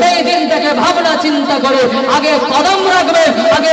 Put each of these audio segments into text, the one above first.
সেই দিন থেকে ভাবনা চিন্তা করে আগে কদম রাখবে আগে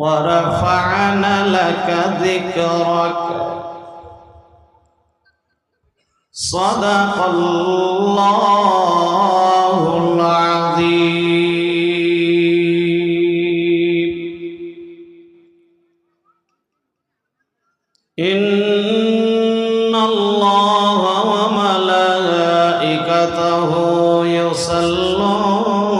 ورفعنا لك ذكرك. صدق الله العظيم. إن الله وملائكته يصلون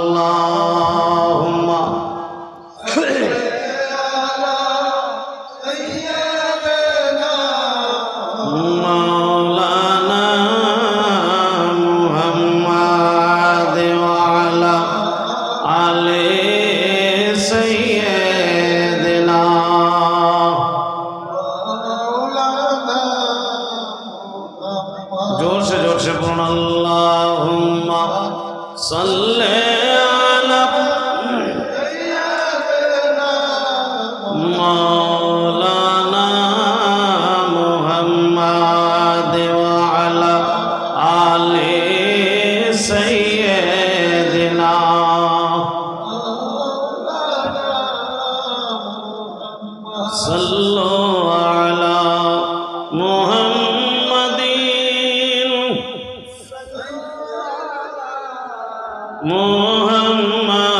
اللهم صلِّ মোহাম্মা